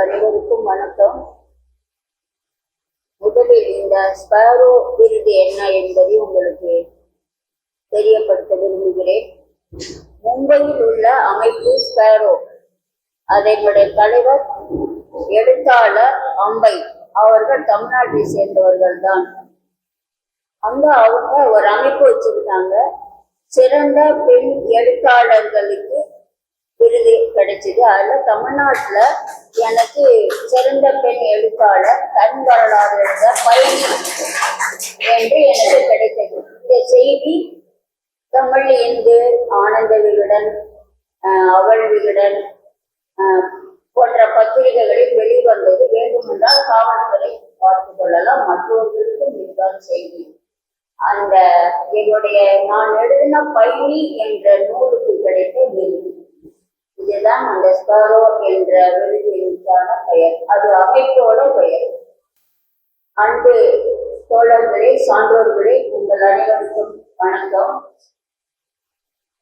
அனைவருக்கும் வணக்கம். முதலில் இந்த ஸ்பாரோ விருது என்ன என்பதை உங்களுக்கு தெரியப்படுத்த விரும்புகிறேன். மும்பையில் உள்ள அமைப்பு ஸ்பாரோ அதனுடைய தலைவர் எழுத்தாளர் அம்பை அவர்கள் தமிழ்நாட்டை சேர்ந்தவர்கள் தான் அங்க அவங்க ஒரு அமைப்பு வச்சிருக்காங்க. சிறந்த பெண் எழுத்தாளர்களுக்கு விருது கிடைச்சது. அதில் தமிழ்நாட்டில் எனக்கு சிறந்த பெண் எழுத்தாளர் தன் வரலாறு எழுத பயணி என்று எனக்கு கிடைத்தது. இந்த செய்தி தமிழ் இந்து ஆனந்த விகடன் அவள் விகடன் போன்ற பத்திரிகைகளில் வெளிவந்தது. வேண்டுமென்றால் காவல்துறை பார்த்து கொள்ளலாம். மற்றவர்களுக்கும் இதுதான் செய்தி. அந்த என்னுடைய நான் எழுதின பயணி என்ற நூலுக்கு கிடைத்த விருது. இதுதான் அந்த ஸ்பாரோ என்ற விருதிற்கான பெயர். அது அமைப்போட பெயர். அன்பு தோழர்களே சான்றோர்களே உங்கள் அனைவருக்கும் வணக்கம்.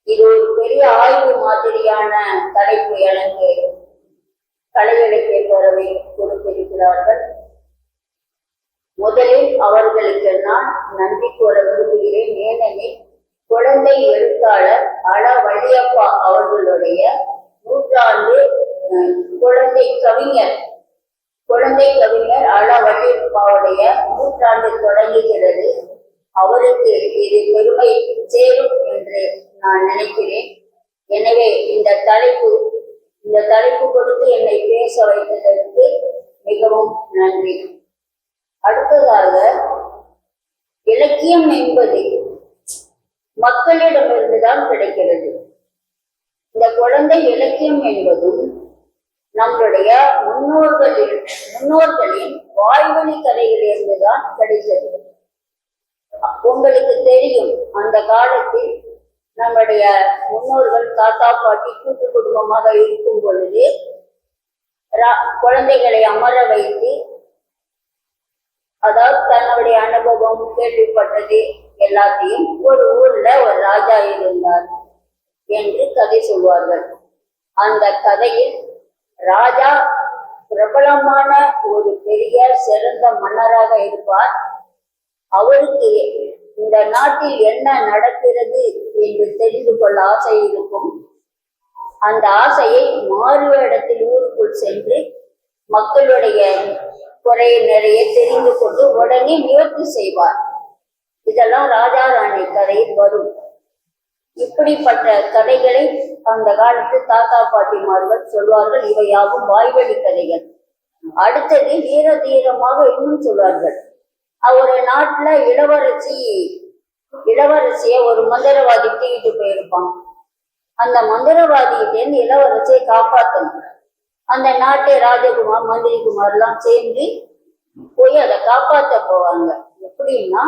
இது ஒரு பெரிய ஆய்வு மாதிரியான தலைப்பு எனக்கு கலை இலக்கிய பேரவை கொடுத்திருக்கிறார்கள். முதலில் அவர்களுக்கு நான் நன்றி கூற விரும்புகிறேன். ஏனெனில் குழந்தை எழுத்தாளர் அல வள்ளியப்பா அவர்களுடைய நூற்றாண்டு குழந்தை கவிஞர். குழந்தை கவிஞர் அழ நூற்றாண்டு தொடங்குகிறது. அவருக்கு இது பெருமை சேரும் என்று நான் நினைக்கிறேன். எனவே இந்த தலைப்பு இந்த தலைப்பு கொடுத்து என்னை பேச வைத்ததற்கு மிகவும் நன்றி. அடுத்ததாக இலக்கியம் என்பது மக்களிடமிருந்துதான் கிடைக்கிறது. இந்த குழந்தை இலக்கியம் என்பதும் நம்மளுடைய முன்னோர்களில் முன்னோர்களின் வாய்வழி கதைகளிலிருந்து தான் கிடைத்தது. உங்களுக்கு தெரியும் அந்த காலத்தில் நம்முடைய முன்னோர்கள் தாத்தா பாட்டி கூட்டு குடும்பமாக இருக்கும் பொழுது குழந்தைகளை அமர வைத்து அதாவது தன்னுடைய அனுபவம் கேள்விப்பட்டது எல்லாத்தையும் ஒரு ஊர்ல ஒரு ராஜா இருந்தார். என்று கதை சொல்வார்கள். அந்த கதையில் ராஜா பிரபலமான ஒரு பெரிய சிறந்த மன்னராக இருப்பார். அவருக்கு இந்த நாட்டில் என்ன நடக்கிறது என்று தெரிந்து கொள்ள ஆசை இருக்கும். அந்த ஆசையை மாறு இடத்தில் ஊருக்குள் சென்று மக்களுடைய குறை நிறைய தெரிந்து கொண்டு உடனே நிவர்த்தி செய்வார். இதெல்லாம் ராஜா ராணி கதையில் வரும். இப்படிப்பட்ட கதைகளை அந்த காலத்து தாத்தா பாட்டிமார்கள் சொல்வார்கள். இவையாவும் வாய்வழி கதைகள். அடுத்தது வீர தீரமாக இன்னும் சொல்வார்கள். ஒரு நாட்டுல இளவரசி இளவரசிய ஒரு மந்திரவாதி தூக்கிட்டு போயிருப்பான். அந்த மந்திரவாதியிட்டேருந்து இளவரசியை காப்பாத்தணும். அந்த நாட்டு ராஜகுமார் மந்திரிகுமார் எல்லாம் சேர்ந்து போய் அதை காப்பாற்ற போவாங்க. எப்படின்னா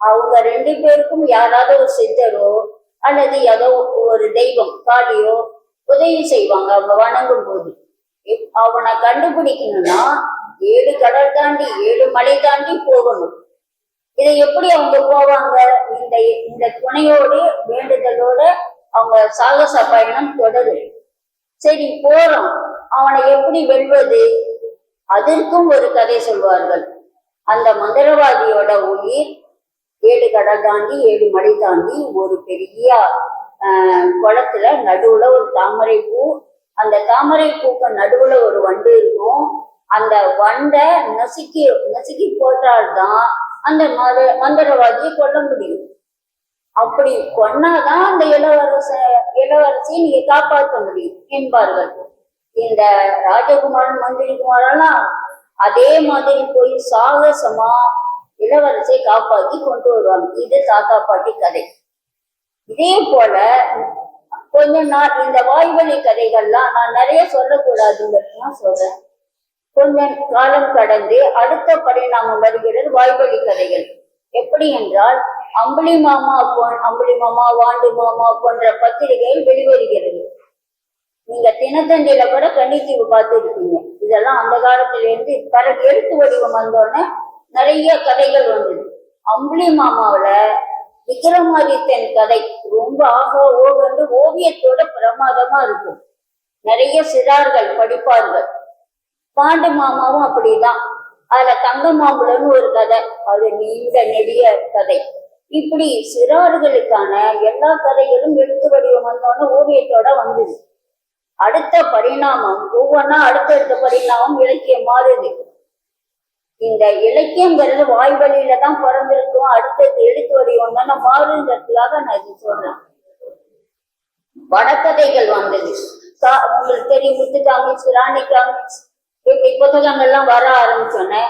அவங்க ரெண்டு பேருக்கும் யாராவது ஒரு சித்தரோ அல்லது ஏதோ ஒரு தெய்வம் காளியோ உதவி செய்வாங்க. அவங்க வணங்கும் போது அவனை கண்டுபிடிக்கணும்னா ஏழு கடல் தாண்டி ஏழு மலை தாண்டி போகணும். இதை எப்படி அவங்க போவாங்க? இந்த இந்த துணையோடு வேண்டுதலோட அவங்க சாகச பயணம் தொடரு சரி போறோம். அவனை எப்படி வெல்வது? அதற்கும் ஒரு கதை சொல்வார்கள். அந்த மந்திரவாதியோட உயிர் ஏழு கடல் தாண்டி ஏழு மலை தாண்டி ஒரு பெரிய குளத்துல நடுவுல ஒரு தாமரை பூ. அந்த தாமரை பூக்கு நடுவுல ஒரு வண்டு இருக்கும். அந்த வண்டை நசுக்கி நசுக்கி போட்டால்தான் அந்த மத மந்திரவாதியை கொல்ல முடியும். அப்படி கொன்னாதான் அந்த இளவரச இளவரசியை நீங்க காப்பாற்ற முடியும் என்பார்கள். இந்த ராஜகுமாரன் மந்திரி குமாரெல்லாம் அதே மாதிரி போய் சாகசமா இளவரசியை காப்பாற்றி கொண்டு வருவாங்க இது தாத்தா பாட்டி கதை. இதே போல கொஞ்ச நாள் இந்த வாய்வழி கதைகள்லாம் நான் நிறைய சொல்லக்கூடாதுங்கிறது நான் சொல்றேன். கொஞ்சம் காலம் கடந்து அடுத்த பரிணாமம் வருகிறது வாய்வழி கதைகள். எப்படி என்றால் அம்புலி மாமா போன் அம்புலி மாமா வாண்டு மாமா போன்ற பத்திரிகைகள் வெளிவருகிறது. நீங்க தினத்தந்தியில கூட கண்ணித்தீவு பார்த்துருக்கீங்க இதெல்லாம் அந்த காலத்துல இருந்து பிறகு எழுத்து வடிவம் வந்தோடனே நிறைய கதைகள் வந்தது. அம்புலி மாமாவுல விக்ரமாதித்தன் கதை ரொம்ப ஆக ஓகன்று ஓவியத்தோட பிரமாதமா இருக்கும். நிறைய சிறார்கள் படிப்பார்கள். பாண்டு மாமாவும் அப்படிதான். அதுல தங்க மாம்புலன்னு ஒரு கதை. அது நீண்ட நெடிய கதை. இப்படி சிறார்களுக்கான எல்லா கதைகளும் எழுத்து வடிவம் வந்தோடனே ஓவியத்தோட வந்தது. அடுத்த பரிணாமம் ஒவ்வொன்றா அடுத்தடுத்த பரிணாமம் இலக்கியம் மாறுது. இந்த இலக்கியங்கிறது வாய் வழியில தான் பிறந்திருக்கும். அடுத்தது எழுத்து வடிவம் தானே. மாறுங்கிறதுக்காக நான் இது சொல்றேன். வடக்கதைகள் வந்தது. உங்களுக்கு தெரியும் முத்து காமிக்ஸ் ராணி காமிக்ஸ் இப்படி புத்தகங்கள்லாம் வர ஆரம்பிச்சோன்னே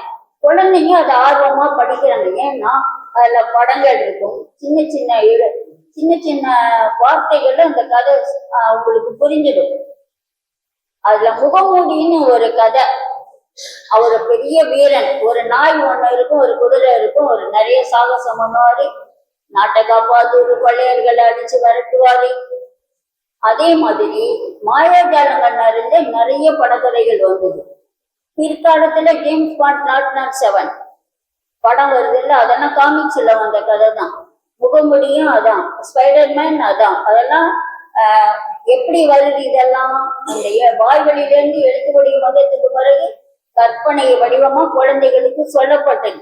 குழந்தைங்க அதை ஆர்வமா படிக்கிறாங்க. ஏன்னா அதுல படங்கள் இருக்கும். சின்ன சின்ன எழு சின்ன சின்ன வார்த்தைகள்ல அந்த கதை உங்களுக்கு புரிஞ்சிடும். அதுல முகமூடின்னு ஒரு கதை. அவர் பெரிய வீரன். ஒரு நாய் ஒண்ணு இருக்கும் ஒரு குதிரை இருக்கும் ஒரு நிறைய சாகசம் பண்ணுவாரு நாட்டை காப்பாத்து கொள்ளையர்களை அடிச்சு விரட்டுவாரு. அதே மாதிரி மாயாஜாலங்கள் நிறைந்த நிறைய படக்கதைகள் வந்தது. பிற்காலத்துல James Bond nought nought seven படம் வருது இல்ல அதெல்லாம் காமிக்ஸ்ல வந்த கதை தான். முகமுடியும் அதான். ஸ்பைடர்மேன் அதான். அதெல்லாம் ஆஹ், எப்படி வருது இதெல்லாம்? அந்த வாய்வழியிலேருந்து எழுத்துக்கூடிய மதத்துக்கு பிறகு கற்பனை வடிவமா குழந்தைகளுக்கு சொல்லப்பட்டது.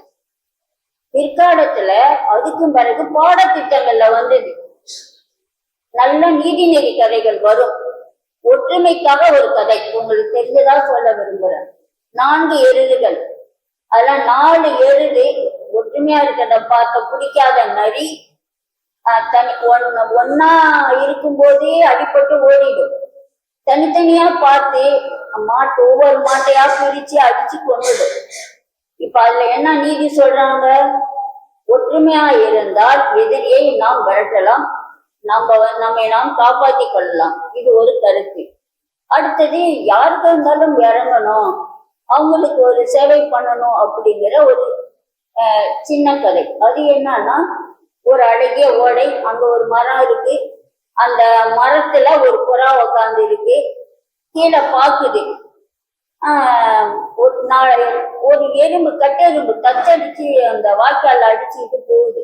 பிற்காலத்துல அதுக்கும் பிறகு பாடத்திட்டங்கள்ல வந்தது. நல்ல நீதிநெறி கதைகள் வரும். ஒற்றுமைக்காக ஒரு கதை. உங்களுக்கு தெரிஞ்சதா சொல்ல விரும்புறேன். நான்கு எருதுகள். அதெல்லாம் நாலு எருது. ஒற்றுமையா இருக்கிறத பார்த்த பிடிக்காத நரி. தனி ஒன்னு ஒன்னா இருக்கும்போதே அடிபட்டு ஓடிடும். தனித்தனியா பார்த்து மாட்டு ஒவ்வொரு மாட்டையா பிரிச்சு அடிச்சு கொண்டுடும் இப்ப அதுல என்ன நீதி சொல்றாங்க? ஒற்றுமையா இருந்தால் எதிரியை நாம் விரட்டலாம். நம்ம நம்மை நாம் காப்பாத்தி கொள்ளலாம். இது ஒரு கருத்து. அடுத்தது யாருக்கு இருந்தாலும் இறங்கணும். அவங்களுக்கு ஒரு சேவை பண்ணணும் அப்படிங்கிற ஒரு சின்ன கதை. அது என்னன்னா ஒரு அழகிய ஓடை அங்க ஒரு மரம் இருக்கு. அந்த மரத்துல ஒரு புறா உக்காந்து இருக்கு கீழே பாக்குது. ஒரு நாள் ஒரு எறும்பு கட்டெரும்பு தச்சடிச்சு அந்த வாய்க்கால் அடிச்சுட்டு போகுது.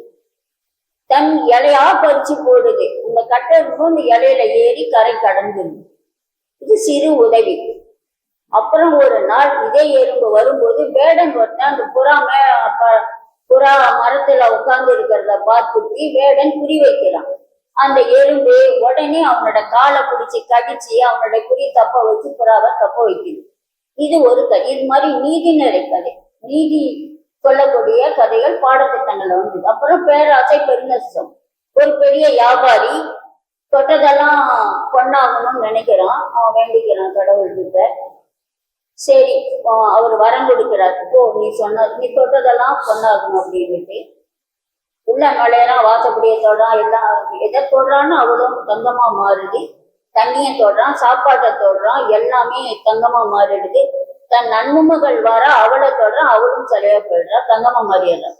தன் இலையா பறிச்சு போடுது. இந்த கட்டெரும்பு இந்த இலையில ஏறி கரை கடந்துருது இது சிறு உதவி. அப்புறம் ஒரு நாள் இதே எறும்பு வரும்போது வேடன் ஒருத்தன் அந்த புறா மே புறா மரத்துல உட்கார்ந்து இருக்கிறத பார்த்துட்டு வேடன் குறி வைக்கிறான். அந்த எறும்பு உடனே அவனோட காலை பிடிச்சி கடிச்சு அவனோட குறி தப்ப வச்சு புறாவை தப்ப வைக்குது. இது ஒரு கதை இது மாதிரி நீதிநெறி கதை. நீதி சொல்லக்கூடிய கதைகள் பாடத்திட்டங்கள்ல வந்தது அப்புறம் பேராசை பெருநஷ்டம் ஒரு பெரிய வியாபாரி தொட்டதெல்லாம் பொண்ணாகணும்னு நினைக்கிறான். அவன் வேண்டிக்கிறான் கடவுள்கிட்ட சரி அவர் வரம் கொடுக்கிறார். ஓ நீ சொன்ன நீ தொட்டதெல்லாம் பொண்ணாகணும் அப்படின்னுட்டு. உள்ள நுழையறான் வாசப்படிய தொடுறான் எல்லாம் எதை தொடுறான்னு அவளும் தங்கமா மாறுது. தண்ணியை தொடுறான் சாப்பாட்டை தொடுறான் எல்லாமே தங்கமா மாறிடுது. தன் நன்முகள் வர அவளை தொடுறான் அவளும் சிலையா போயிடுறா தங்கமா மாறிடுறான்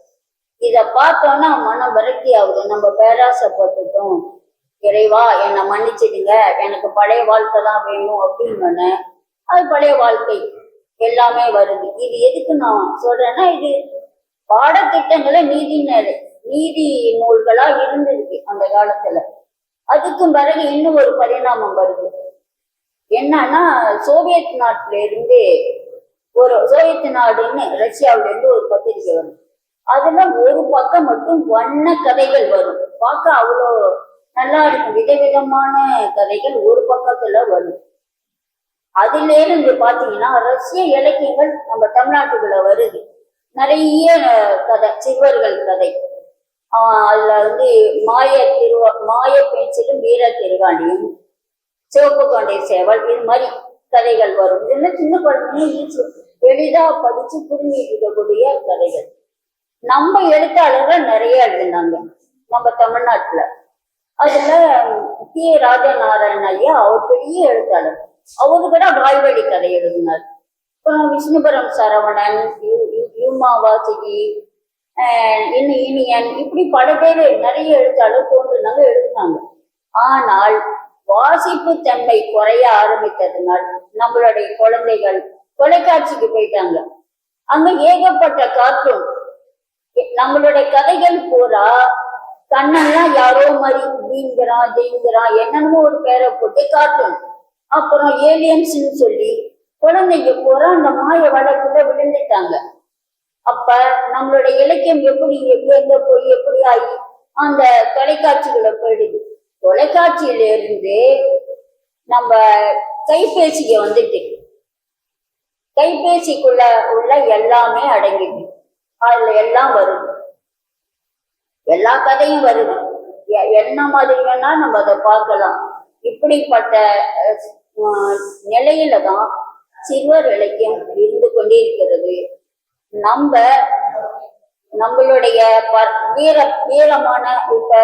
இத பார்த்தோன்னா மனம் விரக்தி ஆகுது. நம்ம பேராசப்பட்டுட்டோம். இறைவா என்னை மன்னிச்சிடுங்க. எனக்கு பழைய வாழ்க்கை தான் வேணும் அப்படின்னு அது பழைய வாழ்க்கை. எல்லாமே வருது. இது எதுக்கு நான் சொல்றேன்னா இது பாடத்திட்டங்கள நீதி நீதி நூல்களா இருந்திருக்கு அந்த காலத்துல. அதுக்கும் பிறகு இன்னும் ஒரு பரிணாமம் வருது. என்னன்னா சோவியத் நாட்டுல இருந்து ஒரு சோவியத் நாடுன்னு ரஷ்யாவுல இருந்து ஒரு பத்திரிக்கை வரும். அதுல ஒரு பக்கம் மட்டும் வண்ண கதைகள் வரும். பார்க்க அவ்வளோ நல்லா இருக்கும். விதவிதமான கதைகள் ஒரு பக்கத்துல வரும். அதுல இருந்து பாத்தீங்கன்னா ரஷ்ய இலக்கியங்கள் நம்ம தமிழ்நாட்டுக்குள்ள வருது. நிறைய கதை சிறுவர்கள் கதை. அதுல வந்து மாய திருவ மாய பேச்சிலும் வீர திருவாணியும் சிவப்பு கொண்டை சேவல் இது மாதிரி கதைகள் வரும். இதெல்லாம் சின்ன குழந்தைங்க? எளிதா படிச்சு புரிஞ்சுட்டு இருக்கக்கூடிய கதைகள். நம்ம எழுத்தாளர்கள் நிறைய எழுதினாங்க நம்ம தமிழ்நாட்டுல. அதுல கே. ராஜநாராயண ஐயா அவர் பெரிய எழுத்தாளர். அவரு கூட வாய்வழி கதை எழுதினார். விஷ்ணுபுரம் சரவணன் யு- இனி இனியன் இப்படி பல பேர் நிறைய எழுத்தாளர் தோன்றினாங்க எழுதினாங்க. ஆனால் வாசிப்பு தன்மை குறைய ஆரம்பித்ததுனால் நம்மளுடைய குழந்தைகள் தொலைக்காட்சிக்கு போயிட்டாங்க. அங்க ஏகப்பட்ட கார்ட்டூன். நம்மளுடைய கதைகள் பூரா கண்ணெல்லாம் யாரோ மாதிரி வீங்குறான் ஜெயிங்கிறான் என்னென்னமோ ஒரு பேரை போட்டு கார்ட்டூன். அப்புறம் ஏலியன்ஸ்னு சொல்லி குழந்தைங்க பூரா அந்த மாய வழக்குள்ள விழுந்துட்டாங்க. அப்ப நம்மளுடைய இலக்கியம் எப்படி எங்க போய் எப்படி ஆகி அந்த தொலைக்காட்சிகளை போயிடுது. தொலைக்காட்சியில இருந்து நம்ம கைபேசிக்கு வந்துட்டு கைபேசிக்குள்ள உள்ள எல்லாமே அடங்கிது அதுல எல்லாம் வருது. எல்லா கதையும் வருது. என்ன மாதிரி வேணா நம்ம அதை பார்க்கலாம். இப்படிப்பட்ட நிலையில தான் சிறுவர் இலக்கியம் இருந்து கொண்டே இருக்கிறது நம்ம நம்மளுடைய ப- வீர வீரமான இப்ப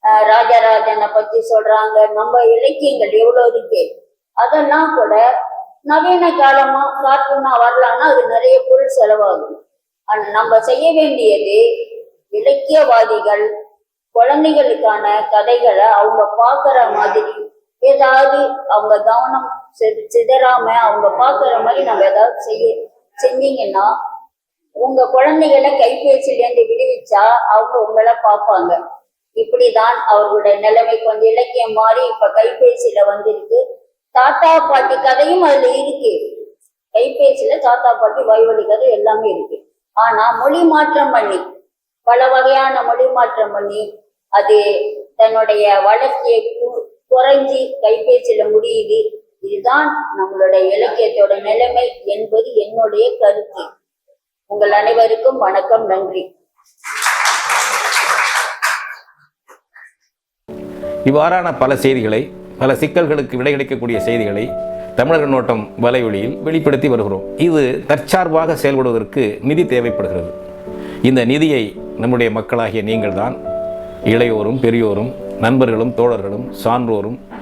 ராஜராஜனை பத்தி சொல்றாங்க. நம்ம இலக்கியங்கள் எவ்வளவு இருக்கு? அதெல்லாம் கூட நவீன காலமா கார்ட்டூனா வரலாம்னா அது நிறைய பொருள் செலவாகும். நம்ம செய்ய வேண்டியது இலக்கியவாதிகள் குழந்தைகளுக்கான கதைகளை அவங்க பார்க்குற மாதிரி ஏதாவது அவங்க கவனம் சிதறாம அவங்க பார்க்குற மாதிரி நம்ம ஏதாவது செய்ய செஞ்சீங்கன்னா உங்க குழந்தைகளை கைபேசியிலேருந்து விடுவிச்சா அவங்க உங்களை பார்ப்பாங்க. இப்படிதான் அவர்களுடைய நிலைமை. கொஞ்சம் இலக்கியம் மாறி இப்ப கைபேசியில வந்திருக்கு. தாத்தா பாட்டி கதையும் அதுல இருக்கு. கைபேசியில தாத்தா பாட்டி வயவழி கதை எல்லாமே இருக்கு. ஆனா மொழி மாற்றம் பண்ணி பல வகையான மொழி மாற்றம் பண்ணி அது தன்னுடைய வளர்ச்சியை குறைஞ்சி கைபேசியில முடியுது. இதுதான் நம்மளுடைய இலக்கியத்தோட நிலைமை என்பது என்னுடைய கருத்து. உங்கள் அனைவருக்கும் வணக்கம் நன்றி. இவ்வாறான பல செய்திகளை பல சிக்கல்களுக்கு விடை கிடைக்கக்கூடிய செய்திகளை தமிழர் நோட்டம் வலைவழியில் வெளிப்படுத்தி வருகிறோம். இது தற்சார்பாக செயல்படுவதற்கு நிதி தேவைப்படுகிறது. இந்த நிதியை நம்முடைய மக்களாகிய நீங்கள்தான் இளையோரும் பெரியோரும் நண்பர்களும் தோழர்களும் சான்றோரும்